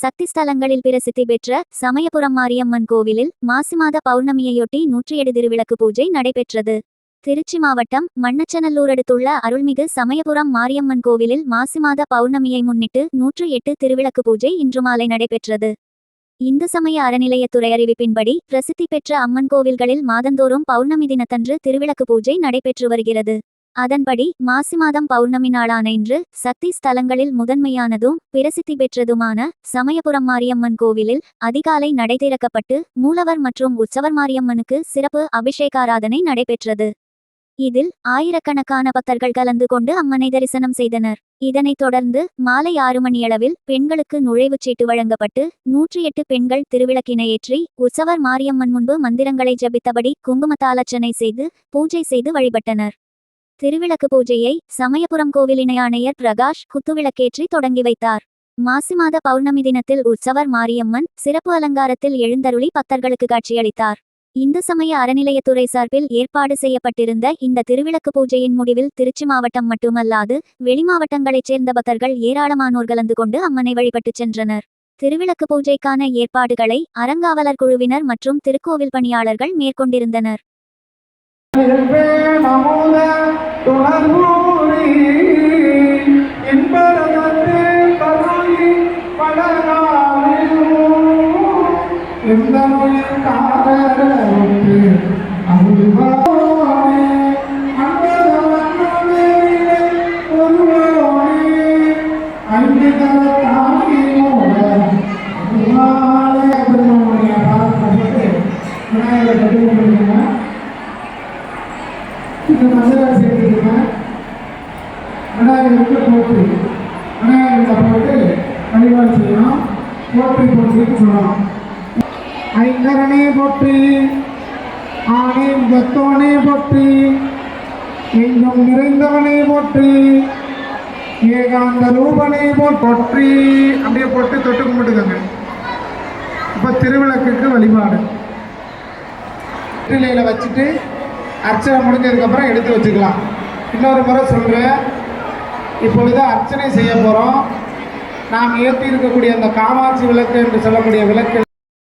சக்தி ஸ்தலங்களில் பிரசித்தி பெற்ற சமயபுரம் மாரியம்மன் கோவிலில் மாசிமாத பௌர்ணமியையொட்டி நூற்றி எடு திருவிளக்கு பூஜை நடைபெற்றது. திருச்சி மாவட்டம் மண்ணச்சநல்லூர் அடுத்துள்ள அருள்மிகு சமயபுரம் மாரியம்மன் கோவிலில் மாசிமாத பௌர்ணமியை முன்னிட்டு நூற்று எட்டு திருவிளக்கு பூஜை இன்று மாலை நடைபெற்றது. இந்து சமய அறநிலையத்துறை அறிவிப்பின்படி பிரசித்தி பெற்ற அம்மன் கோவில்களில் மாதந்தோறும் பௌர்ணமி தினத்தன்று திருவிளக்கு பூஜை நடைபெற்று வருகிறது. அதன்படி மாசி மாதம் பௌர்ணமி நாளான இன்று சக்தி ஸ்தலங்களில் முதன்மையானதும் பிரசித்தி பெற்றதுமான சமயபுரம் மாரியம்மன் கோவிலில் அதிகாலை நடை திறக்கப்பட்டு மூலவர் மற்றும் உற்சவர் மாரியம்மனுக்கு சிறப்பு அபிஷேகாராதனை நடைபெற்றது. இதில் ஆயிரக்கணக்கான பக்தர்கள் கலந்து கொண்டு அம்மனை தரிசனம் செய்தனர். இதனைத் தொடர்ந்து மாலை ஆறு மணியளவில் பெண்களுக்கு நுழைவுச் சீட்டு வழங்கப்பட்டு நூற்றி எட்டு பெண்கள் திருவிளக்கினை ஏற்றி உற்சவர் மாரியம்மன் முன்பு மந்திரங்களை ஜபித்தபடி குங்குமத்தாலச்சனை செய்து பூஜை செய்து வழிபட்டனர். திருவிளக்கு பூஜையை சமயபுரம் கோவில் இணை ஆணையர் பிரகாஷ் குத்துவிளக்கேற்றி தொடங்கி வைத்தார். மாசி மாத பௌர்ணமி தினத்தில் உற்சவர் மாரியம்மன் சிறப்பு அலங்காரத்தில் எழுந்தருளி பக்தர்களுக்கு காட்சியளித்தார். இந்து சமய அறநிலையத்துறை சார்பில் ஏற்பாடு செய்யப்பட்டிருந்த இந்த திருவிளக்கு பூஜையின் முடிவில் திருச்சி மாவட்டம் மட்டுமல்லாது வெளிமாவட்டங்களைச் சேர்ந்த பக்தர்கள் ஏராளமானோர் கலந்து கொண்டு அம்மனை வழிபட்டுச் சென்றனர். திருவிளக்கு பூஜைக்கான ஏற்பாடுகளை அறங்காவலர் குழுவினர் மற்றும் திருக்கோவில் பணியாளர்கள் மேற்கொண்டிருந்தனர். போட்டு விநாயகர்கிட்ட போட்டு வழிபாடு செய்யணும் சொல்லணும் ஐங்கரனே போற்றி ஆணை தத்துவனே போற்றி எங்கும் நிறைந்தவனே போற்றி ஏகாந்த ரூபனே போல் போற்றி. அப்படியே போட்டு தொட்டு கும்பிட்டுக்கோங்க. இப்போ திருவிளக்குக்கு வழிபாடு. வெற்றிலையில் வச்சுட்டு அர்ச்சனை முடிஞ்சதுக்கப்புறம் எடுத்து வச்சுக்கலாம். இன்னொரு முறை சொல்கிறேன் இப்பொழுது அர்ச்சனை செய்ய போகிறோம் நாம் ஏற்றி இருக்கக்கூடிய அந்த காமாட்சி விளக்கு என்று சொல்லக்கூடிய விளக்கு